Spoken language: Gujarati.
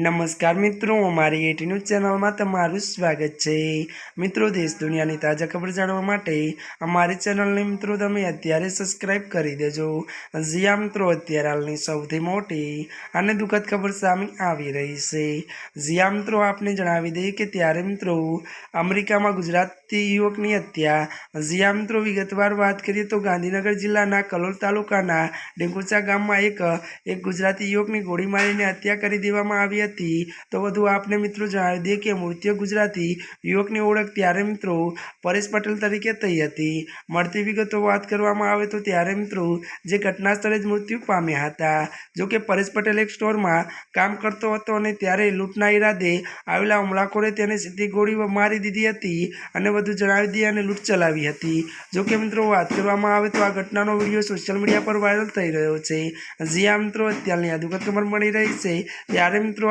નમસ્કાર મિત્રો, અમારી એટી ન્યૂઝ ચેનલમાં તમારું સ્વાગત છે. મિત્રો, દેશ દુનિયાની તાજા ખબર જાણવા માટે અમારી ચેનલને મિત્રો તમે અત્યારે સબસ્ક્રાઇબ કરી દેજો. જ્યાં મિત્રો, અત્યારે હાલની સૌથી મોટી અને દુઃખદ ખબર સામે આવી રહી છે. જ્યાં મિત્રો, આપને જણાવી દઈએ કે ત્યારે મિત્રો અમેરિકામાં ગુજરાતી યુવકની હત્યા. જ્યાં મિત્રો, વિગતવાર વાત કરીએ તો ગાંધીનગર જિલ્લાના કલોલ તાલુકાના ડેંકુચા ગામમાં એક એક ગુજરાતી યુવકની ગોળી મારીને હત્યા કરી દેવામાં આવી હતી. તો વધુ આપને મિત્રો જણાવી દઈએ કે મૃત્યુ ગુજરાતી યુવકની ઓળખ ત્યારે મિત્રો પરેશ પટેલ તરીકે થઈ હતી. મળતી વિગતો વાત કરવામાં આવે તો ત્યારે મિત્રો જે ઘટના સ્થળે જ મૃત્યુ પામ્યા હતા. જો કે પરેશ પટેલ એક સ્ટોરમાં કામ કરતો હતો અને ત્યારે લૂંટના ઈરાદે આવેલા હુમલાખોરે તેને સીધી ગોળી મારી દીધી હતી અને વધુ જણાવી દઈએ અને લૂંટ ચલાવી હતી. જો કે મિત્રો વાત કરવામાં આવે તો આ ઘટનાનો વીડિયો સોશિયલ મીડિયા પર વાયરલ થઈ રહ્યો છે. જી આ મિત્રો, અત્યારની આ દુઃખદ ખબર મળી રહી છે. ત્યારે મિત્રો